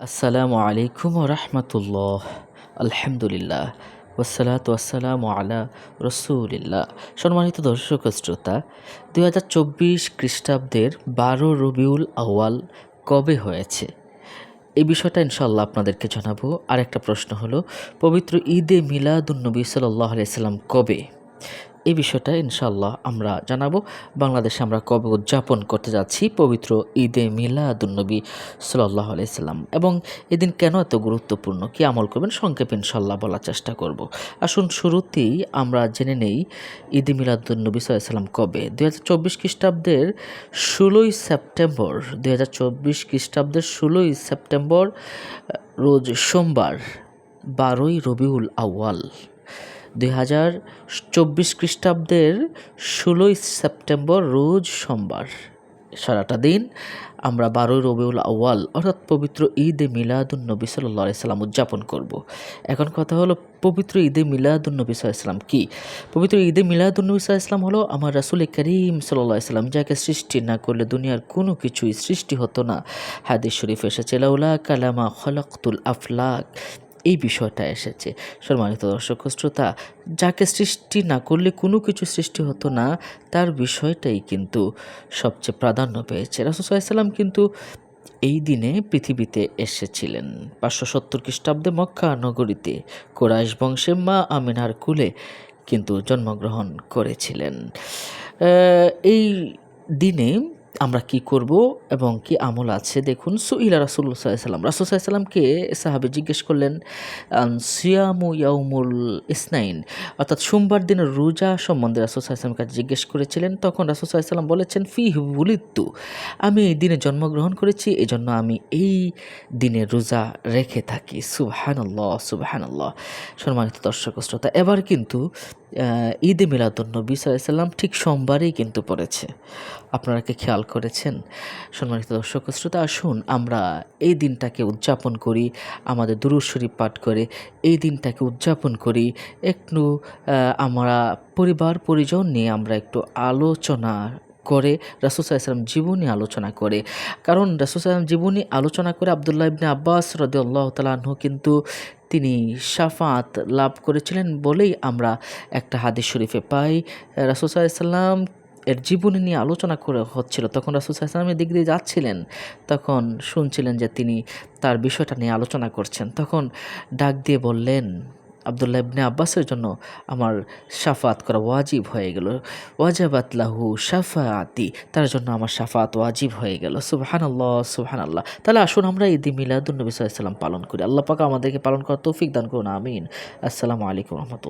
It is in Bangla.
আসসালামু আলাইকুম রহমতুল্লাহ। আলহামদুলিল্লাহ। ওসালাত ওয়াসালাম আলা রসুলিল্লাহ। সম্মানিত দর্শক শ্রোতা, দুই হাজার চব্বিশ খ্রিস্টাব্দের বারো রবিউল আওয়াল কবে হয়েছে? এই বিষয়টা ইনশাল্লাহ আপনাদেরকে জানাব। আর একটা প্রশ্ন হলো, পবিত্র ঈদে মিলাদুন্নবী সাল্লাহ আলাইসাল্লাম কবে? এই বিষয়টা ইনশাল্লাহ আমরা জানাব। বাংলাদেশে আমরা কবে উদযাপন করতে যাচ্ছি? পবিত্র ঈদে মিলাদুন্নবী সাল্লাহ আলাইসাল্লাম এবং এদিন কেন এত গুরুত্বপূর্ণ? কি আমল করবেন? সংক্ষেপে ইনশাল্লাহ বলার চেষ্টা করব। আসুন শুরুতেই আমরা জেনে নেই ঈদে মিলাদুন্নবী সাল্লাম কবে? দুই হাজার চব্বিশ খ্রিস্টাব্দের ষোলোই সেপ্টেম্বর, দুই হাজার চব্বিশ খ্রিস্টাব্দের ষোলোই সেপ্টেম্বর রোজ সোমবার, বারোই রবিউল আউয়াল। দুই হাজার চব্বিশ খ্রিস্টাব্দের ষোলোই সেপ্টেম্বর রোজ সোমবার। সারাটা দিন আমরা বারোই রবিউল আওয়াল অর্থাৎ পবিত্র ঈদে মিলাদুন্নবী সাল্লাহ সাল্লাম উদযাপন করব। এখন কথা হলো, পবিত্র ঈদে মিলাদুন্নবী সাল্লাম কি? পবিত্র ঈদে মিলাদুন্নবী সাল্লাম হলো আমার রাসুল করিম সাল্লাহ সাল্লাম, যাকে সৃষ্টি না করলে দুনিয়ার কোনো কিছুই সৃষ্টি হতো না। হাদিস শরীফ এসেছে, লাউলা কালামা খলকতুল আফলাক। এই বিষয়টা এসেছে। সম্মানিত দর্শক শ্রোতা, যাকে সৃষ্টি না করলে কোনো কিছু সৃষ্টি হতো না, তার বিষয়টাই কিন্তু সবচেয়ে প্রাধান্য পেয়েছে। রাসুসাল্লাম কিন্তু এই দিনে পৃথিবীতে এসেছিলেন। পাঁচশো সত্তর খ্রিস্টাব্দে মক্কা নগরীতে কোরাইশ বংশে মা আমিনার কুলে কিন্তু জন্মগ্রহণ করেছিলেন। এই দিনে আমরা কি করব এবং কি আমল আছে? দেখুন, সুইলা রাসুল্লাহ সাল্লাম রাসুল সাল্লামকে সাহাবে জিজ্ঞেস করলেন সিয়ামু ইয়াউমুল ইসনাইন, অর্থাৎ সোমবার দিনের রোজা সম্বন্ধে রাসুল সাল্লামের কাছে জিজ্ঞেস করেছিলেন, তখন রাসুল সাল্লাম বলেছেন ফি বুলিত্তু, আমি এই দিনে জন্মগ্রহণ করেছি এই জন্য আমি এই দিনে রোজা রেখে থাকি। সুবহানাল্লাহ সুবহানাল্লাহ। সম্মানিত দর্শক, শ্রোতা, এবার কিন্তু ঈদে মিলাদুন্নবী সাল্লাম ঠিক সোমবারেই কিন্তু পড়েছে। আপনারা কি খেয়াল করেছেন? সম্মানিত দর্শক শ্রোতা, আসুন আমরা এই দিনটাকে উদযাপন করি, আমাদের দুরুশ্বরী পাঠ করে, এই দিনটাকে উদযাপন করি। একটু আমরা পরিবার, পরিজন নিয়ে আমরা একটু আলোচনা করে রাসুসাল্লাম জীবনী আলোচনা করে। কারণ রাসুসাল্লাম জীবনী আলোচনা করে আবদুল্লাহ ইবনে আব্বাস রদি আল্লাহ তালাহ কিন্তু তিনি সাফাত লাভ করেছিলেন বলেই আমরা একটা হাদিস শরীফে পাই। রাসুসাল্লাম এর জীবনী নিয়ে আলোচনা করে হচ্ছিল। তখন রাসুল দিক দিয়ে যাচ্ছিলেন। তখন শুনছিলেন যে তিনি তার বিষয়টা নিয়ে আলোচনা করছেন। তখন ডাক দিয়ে বললেন আবদুল্লাহ ইবনে আব্বাসের জন্য আমার সাফাত করা ওয়াজিব হয়ে গেল। ওয়াজাবাত লাহু সাফাতি তার জন্য আমার সাফাত ওয়াজিব হয়ে গেল। সুবহান আল্লাহ সুবহান আল্লাহ তাহলে আসুন আমরা ঈদ মিলাদুল নবী সাল্লাম পালন করি। আল্লাহ পাকা আমাদেরকে পালন করার তৌফিক দান করুন, আমিন। আসসালামু আলাইকুম রহমতুল্লাহ।